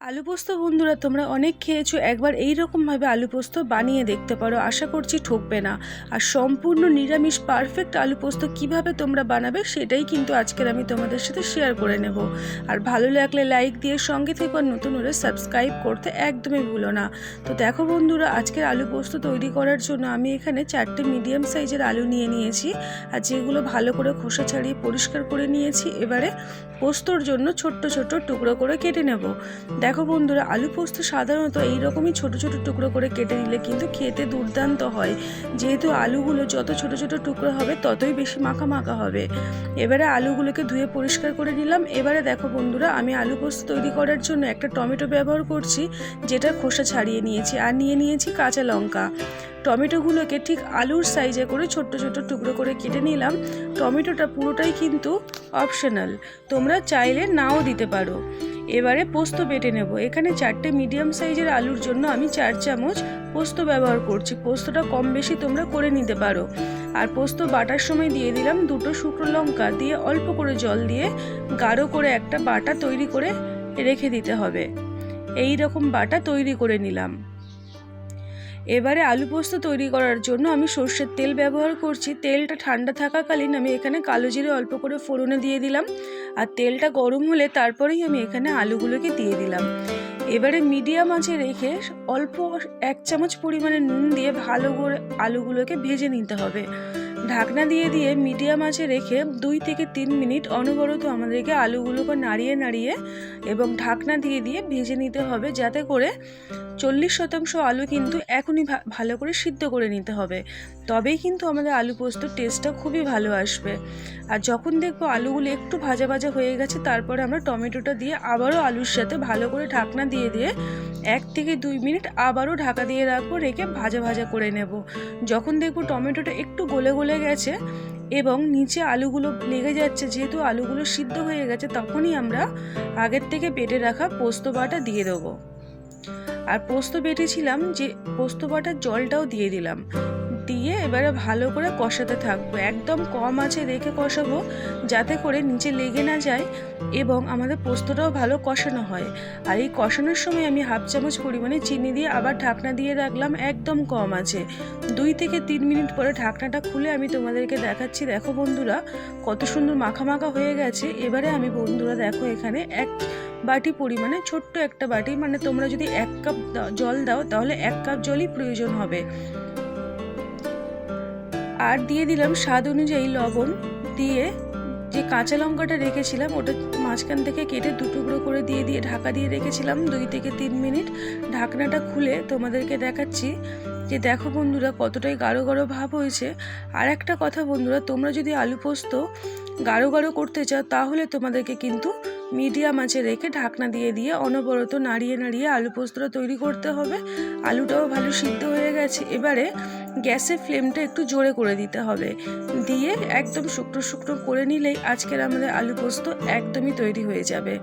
আলু পোস্ত বন্ধুরা, তোমরা অনেক খেয়েছো, একবার এই রকমভাবে আলু পোস্ত বানিয়ে দেখতে পারো। আশা করছি ঠকবে না। আর সম্পূর্ণ নিরামিষ পারফেক্ট আলু পোস্ত কীভাবে তোমরা বানাবে সেটাই কিন্তু আজকের আমি তোমাদের সাথে শেয়ার করে নেব। আর ভালো লাগলে লাইক দিয়ে সঙ্গে থেকে নতুন হলে সাবস্ক্রাইব করতে একদমই ভুলো না। তো দেখো বন্ধুরা, আজকের আলু পোস্ত তৈরি করার জন্য আমি এখানে চারটে মিডিয়াম সাইজের আলু নিয়ে নিয়েছি। আর যেগুলো ভালো করে খোসা ছাড়িয়ে পরিষ্কার করে নিয়েছি, এবারে পোস্তর জন্য ছোট্ট ছোট্ট টুকরো করে কেটে নেব। দেখো বন্ধুরা, আলু পোস্ত সাধারণত এইরকমই ছোট ছোট টুকরো করে কেটে নিলে কিন্তু খেতে দুর্দান্ত হয়। যেহেতু আলুগুলো যত ছোট ছোট টুকরো হবে, ততই বেশি মাখা মাখা হবে। এবারে আলুগুলোকে ধুয়ে পরিষ্কার করে নিলাম। এবারে দেখো বন্ধুরা, আমি আলু পোস্ত তৈরি করার জন্য একটা টমেটো ব্যবহার করছি, যেটা খোসা ছাড়িয়ে নিয়েছি আর নিয়ে নিয়েছি কাঁচা লঙ্কা। টমেটোগুলোকে ঠিক আলুর সাইজে করে ছোট্ট ছোট্ট টুকরো করে কেটে নিলাম। টমেটোটা পুরোটাই কিন্তু অপশনাল, তোমরা চাইলে নাও দিতে পারো। এবারে পোস্ত বেটে নেব। এখানে চারটে মিডিয়াম সাইজের আলুর জন্য আমি চার চামচ পোস্ত ব্যবহার করছি। পোস্তটা কম বেশি তোমরা করে নিতে পারো। আর পোস্ত বাটার সময় দিয়ে দিলাম দুটো শুকনো লঙ্কা দিয়ে অল্প করে জল দিয়ে গাঢ় করে একটা বাটা তৈরি করে রেখে দিতে হবে। এই রকম বাটা তৈরি করে নিলাম। এবারে আলু পোস্ত তৈরি করার জন্য আমি সর্ষের তেল ব্যবহার করছি। তেলটা ঠান্ডা থাকাকালীন আমি এখানে কালো জিরে অল্প করে ফোড়নে দিয়ে দিলাম। আর তেলটা গরম হলে তারপরেই আমি এখানে আলুগুলোকে দিয়ে দিলাম। এবারে মিডিয়াম আঁচে রেখে অল্প এক চামচ পরিমাণে নুন দিয়ে ভালো করে আলুগুলোকে ভেজে নিতে হবে। ঢাকনা দিয়ে দিয়ে মিডিয়াম আঁচে রেখে দুই থেকে তিন মিনিট অনবরত আমাদেরকে আলুগুলোকে নাড়িয়ে নাড়িয়ে এবং ঢাকনা দিয়ে দিয়ে ভেজে নিতে হবে যাতে করে চল্লিশ শতাংশ আলু কিন্তু এখনই ভালো করে সিদ্ধ করে নিতে হবে। তবেই কিন্তু আমাদের আলু পোস্তর টেস্টটা খুবই ভালো আসবে। আর যখন দেখব আলুগুলো একটু ভাজা ভাজা হয়ে গেছে, তারপরে আমরা টমেটোটা দিয়ে আবারও আলুর সাথে ভালো করে ঢাকনা দিয়ে দিয়ে দিয়ে এক থেকে দুই মিনিট আবারও ঢাকা দিয়ে রাখব, রেখে ভাজা ভাজা করে নেব। যখন দেখব টমেটোটা একটু গলে গলে গেছে এবং নিচে আলুগুলো লেগে যাচ্ছে, যেহেতু আলুগুলো সিদ্ধ হয়ে গেছে, তখনই আমরা আগের থেকে পেটে রাখা পোস্ত বাটা দিয়ে দেবো। আর পোস্ত বেটেছিলাম যে, পোস্ত বাটার জলটাও দিয়ে দিলাম। দিয়ে এবারে ভালো করে কষাতে থাকব। একদম কম আছে রেখে কষাবো, যাতে করে নিচে লেগে না যায় এবং আমাদের পোস্তটাও ভালো কষানো হয়। আর এই কষানোর সময় আমি হাফ চামচ পরিমাণে চিনি দিয়ে আবার ঢাকনা দিয়ে রাখলাম, একদম কম আছে। দুই থেকে তিন মিনিট পরে ঢাকনাটা খুলে আমি তোমাদেরকে দেখাচ্ছি। দেখো বন্ধুরা, কত সুন্দর মাখা মাখা হয়ে গেছে। এবারে আমি বন্ধুরা, দেখো এখানে এক বাটি পরিমাণে, ছোট্ট একটা বাটি মানে তোমরা যদি এক কাপ জল দাও, তাহলে এক কাপ জলই প্রয়োজন হবে। আর দিয়ে দিলাম স্বাদ অনুযায়ী লবণ দিয়ে যে কাঁচা লঙ্কাটা রেখেছিলাম, ওটা মাঝখান থেকে কেটে দু টুকরো করে দিয়ে দিয়ে ঢাকা দিয়ে রেখেছিলাম দুই থেকে তিন মিনিট। ঢাকনাটা খুলে তোমাদেরকে দেখাচ্ছি যে দেখো বন্ধুরা কতটাই গাঢ় গাঢ় ভাব হয়েছে। আর একটা কথা বন্ধুরা, তোমরা যদি আলু পোস্ত গাঢ় গাঢ় করতে চাও, তাহলে তোমাদেরকে কিন্তু মিডিয়াম আঁচে রেখে ঢাকনা দিয়ে দিয়ে অনবরত নাড়িয়ে নাড়িয়ে আলু পোস্তটা তৈরি করতে হবে। আলুটাও ভালো সিদ্ধ হয়ে গেছে। এবারে গ্যাসের ফ্লেমটা একটু জোরে করে দিতে হবে। দিয়ে একদম শুকনো শুকনো করে নিলেই আজকের আমাদের আলু পোস্ত একদমই তৈরি হয়ে যাবে।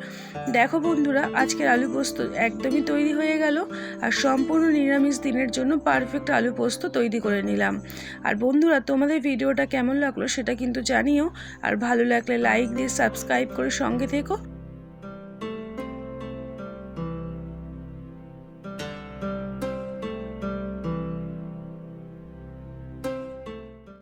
দেখো বন্ধুরা, আজকের আলু পোস্ত একদমই তৈরি হয়ে গেল আর সম্পূর্ণ নিরামিষ দিনের জন্য পারফেক্ট আলু পোস্ত তৈরি করে নিলাম। আর বন্ধুরা, তোমাদের ভিডিওটা কেমন লাগল সেটা কিন্তু জানিও। আর ভালো লাগলে লাইক দিয়ে সাবস্ক্রাইব করে সঙ্গে থেকো।